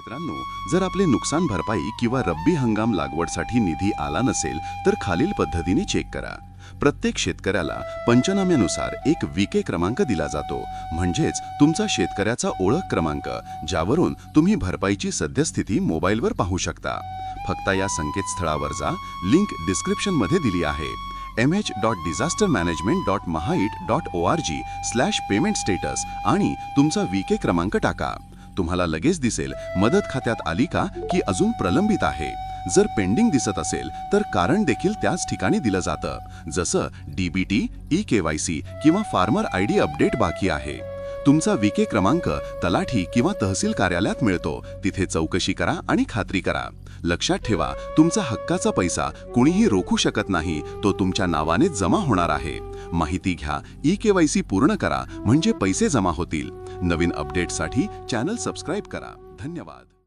मित्रांनो जर आपले नुकसान भरपाई किंवा रब्बी हंगाम लागवडसाठी निधी आला नसेल तर खालील पद्धतीने चेक करा. प्रत्येक शेतकऱ्याला पंचनाम्यानुसार एक विके क्रमांक दिला जातो. म्हणजेच तुमचा शेतकऱ्याचा ओळख क्रमांक ज्यावरून तुम्ही भरपाईची सद्यस्थिती मोबाईलवर पाहू शकता. फक्त या संकेतस्थळावर जा. लिंक डिस्क्रिप्शनमध्ये दिली आहे. M H dot disaster management dot Mahait dot O R G slash payment status आणि तुमचा विके क्रमांक टाका. तुम्हाला लगेच दिसेल. मदत खात्यात आली का की अजून प्रलंबित आहे. जर पेंडिंग दिसत असेल तर कारण देखील त्याच ठिकाणी दिलं जातं. जसं डीबीटी ई केवायसी किंवा फार्मर आय डी अपडेट बाकी आहे. तुमचा विके क्रमांक तलाठी किंवा तहसील कार्यालयात मिळतो. तिथे चौकशी करा आणि खात्री करा. लक्षात ठेवा तुमचा हक्काचा पैसा कुणीही रोखू शकत नाही. तो तुमच्या नावाने जमा होणार आहे. माहिती घ्या ई केवायसी पूर्ण करा म्हणजे पैसे जमा होतील. नवीन अपडेटसाठी चॅनल सबस्क्राईब करा. धन्यवाद.